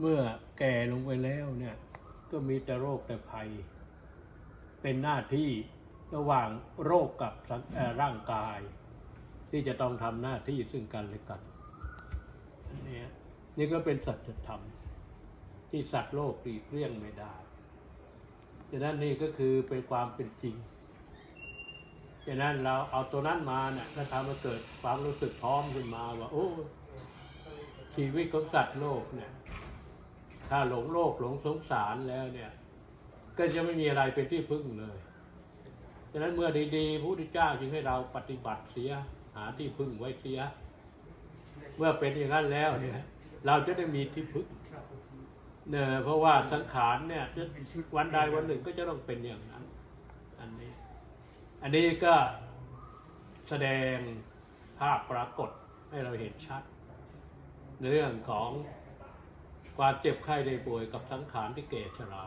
เมื่อแก่ลงไปแล้วเนี่ย ก็มีแต่โรคแต่ภัย เป็นหน้าที่ระหว่างโรคกับร่างกาย ที่จะต้องทำหน้าที่ซึ่งกันและกันอันนี้นี่ก็เป็นสัจธรรม ที่สัตว์โลกหลีกเลี่ยงไม่ได้ฉะนั้นนี่ก็คือเป็นความเป็นจริงฉะนั้นเราเอาตัวนั้นมาเนี่ยก็ทำให้เกิดความรู้สึกพร้อมขึ้นมาว่า โอ้ชีวิตของสัตว์โลกเนี่ย ถ้าหลงโลกหลงสงสารแล้วเนี่ย ก็จะไม่มีอะไรเป็นที่พึ่งเลยฉะนั้นเมื่อดีๆพระพุทธเจ้าจึงให้เราปฏิบัติเสียหาที่พึ่งไว้เสีย เมื่อเป็นอย่างนั้นแล้วเนี่ย เราจะได้มีที่พึ่งเนี่ยเพราะว่าสังขารเนี่ยวันใดวันหนึ่งก็จะต้องเป็นอย่างนั้น อันนี้ อันนี้ก็แสดงภาพปรากฏให้เราเห็นชัดในเรื่องของ ความเจ็บไข้ได้ป่วยกับสังขารที่เกศชรา